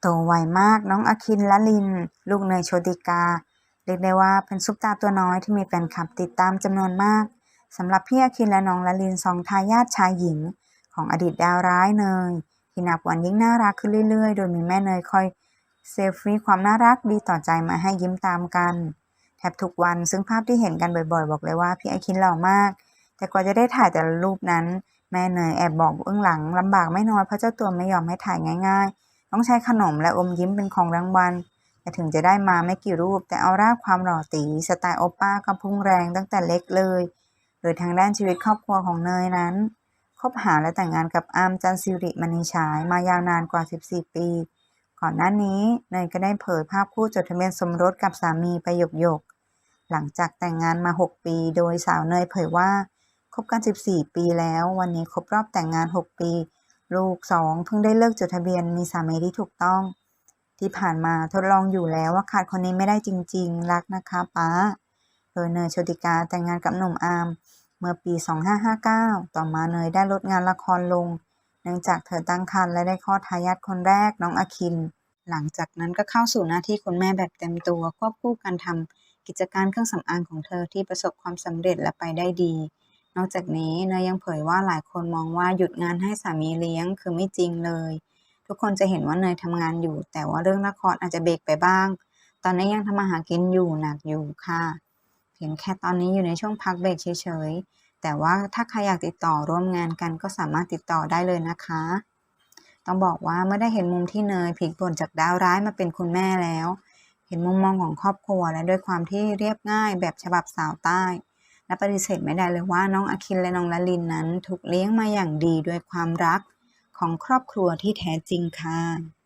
โตไวมากน้องอาคินละลิน ลูกเนยโชติกา เรียกได้ว่าเป็นซุปตาตัวน้อยที่มีแฟนคลับติดตามจำนวนมากสำหรับพี่อาคินและน้องละลินสองทายาทชายหญิง ของอดีตดาวร้ายเนยที่นับวันยิ่งน่ารักขึ้นเรื่อยๆ โดยมีแม่เนยคอยเซลฟี่ความน่ารักดีต่อใจมาให้ยิ้มตามกันแทบทุกวันซึ่งภาพที่เห็นกันบ่อยๆ บอกเลยว่าพี่อคินหล่อมาก แต่กว่าจะได้ถ่ายแต่ละรูปนั้น แม่เนยแอบบอกเบื้องหลังลำบากไม่น้อยเพราะเจ้าตัวไม่ยอมให้ถ่ายง่ายๆ ต้องใช้ขนมและอมยิ้มเป็นของรางวัลแต่ถึงจะได้มาไม่กี่รูป แต่เอาร่าความหล่อตีสไตล์โอป้าก็พุ่งแรงตั้งแต่เล็กเลย โดยทางด้านชีวิตครอบครัวของเนยนั้นคบหาและแต่งงานกับอาร์มจันทร์สิริมณีฉายมายาวนานกว่า 14 ปี ก่อนหน้านี้เนยก็ได้เผยภาพคู่จดทะเบียนสมรสกับสามีไปหยกๆหลังจากแต่งงานมา 6 ปี โดยสาวเนยเผยว่าคบกัน 14 ปีแล้ว วันนี้ครบรอบแต่งงาน 6 ปี ลูก2เพิ่งได้เลิกจดทะเบียนมีสามีที่ถูกต้อง ที่ผ่านมาทดลองอยู่แล้วว่าขาดคนนี้ไม่ได้จริง ๆ รักนะคะป้า โดยเนยโชติกาแต่งงานกับหนุ่มอาร์มเมื่อปี 2559 ต่อมาเนยได้ลดงานละครลง เนื่องจากเธอตั้งครรภ์และได้คลอดทายาทคนแรกน้องอาคิน หลังจากนั้นก็เข้าสู่หน้าที่คุณแม่แบบเต็มตัวควบคู่กันทำกิจการเครื่องสำอางของเธอที่ประสบความสำเร็จและไปได้ดี นอกจากนี้เนยยังเผยว่าหลายคนมองว่าหยุดงานให้สามีเลี้ยงคือไม่จริงเลย ทุกคนจะเห็นว่าเนยทำงานอยู่ แต่ว่าเรื่องละครอาจจะเบรกไปบ้าง ตอนนี้ยังทำมาหากินอยู่หนักอยู่ค่ะเพียงแค่ตอนนี้อยู่ในช่วงพักเบรกเฉยๆแต่ว่าถ้าใครอยากติดต่อร่วมงานกันก็สามารถติดต่อได้เลยนะคะ ต้องบอกว่าเมื่อได้เห็นมุมที่เนยพลิกผลจากดาวร้ายมาเป็นคุณแม่แล้ว เห็นมุมมองของครอบครัวและด้วยความที่เรียบง่ายแบบฉบับสาวใต้ และปฏิเสธไม่ได้เลยว่าน้องอาคินและน้องละลินนั้นถูกเลี้ยงมาอย่างดีด้วยความรักของครอบครัวที่แท้จริงค่ะ